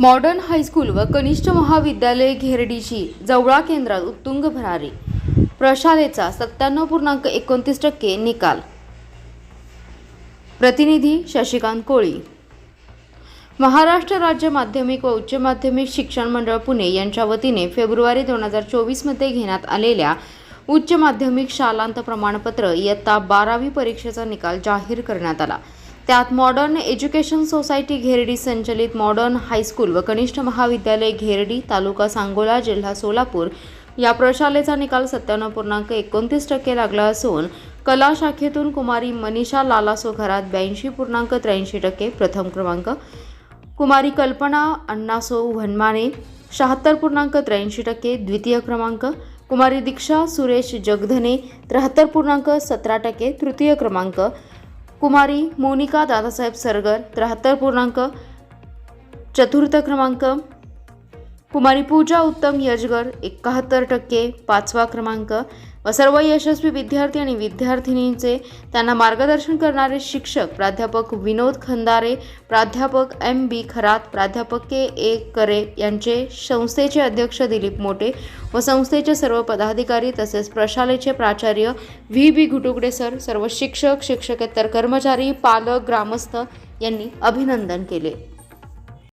Modern high school व कनिष्ठ महाविद्यालय घेरडीची जवळा केंद्रात उत्तुंग भरारी. प्रशालेचा सत्त्याण्णव पूर्णांक एकोणतीस टक्के निकाल. प्रतिनिधी शशिकांत कोळी. महाराष्ट्र राज्य माध्यमिक व उच्च माध्यमिक शिक्षण मंडळ पुणे यांच्या वतीने फेब्रुवारी दोन हजार चोवीसमध्ये घेण्यात आलेल्या उच्च माध्यमिक शालांत प्रमाणपत्र इयत्ता बारावी परीक्षेचा निकाल जाहीर करण्यात आला. त्यात मॉडर्न एज्युकेशन सोसायटी घेरडी संचलित मॉडर्न हायस्कूल व कनिष्ठ महाविद्यालय घेरडी तालुका सांगोला जिल्हा सोलापूर. या प्रशालेचा निकाल सत्त्याण्णव पूर्णांक एकोणतीस टक्के लागला असून कला शाखेतून कुमारी मनीषा लालासो घरात ब्याऐंशी पूर्णांक त्र्याऐंशी टक्के प्रथम क्रमांक. कुमारी कल्पना अण्णासो वनमाने शहात्तर पूर्णांक त्र्याऐंशी टक्के द्वितीय क्रमांक. कुमारी दीक्षा सुरेश जगधने त्र्याहत्तर पूर्णांक सतरा टक्के तृतीय क्रमांक. कुमारी मोनिका दादासाहेब सरगर त्र्याहत्तर पूर्णांक चतुर्थ क्रमांक कुमारी पूजा उत्तम यजगर एकाहत्तर टक्के पाचवा क्रमांक. व सर्व यशस्वी विद्यार्थी आणि विद्यार्थिनींचे त्यांना मार्गदर्शन करणारे शिक्षक प्राध्यापक विनोद खंदारे प्राध्यापक एम बी खरात प्राध्यापक के ए करे यांचे संस्थेचे अध्यक्ष दिलीप मोटे व संस्थेचे सर्व पदाधिकारी तसेच प्रशालेचे प्राचार्य व्ही बी घुटुगडे सर सर्व शिक्षक शिक्षकेतर कर्मचारी पालक ग्रामस्थ यांनी अभिनंदन केले.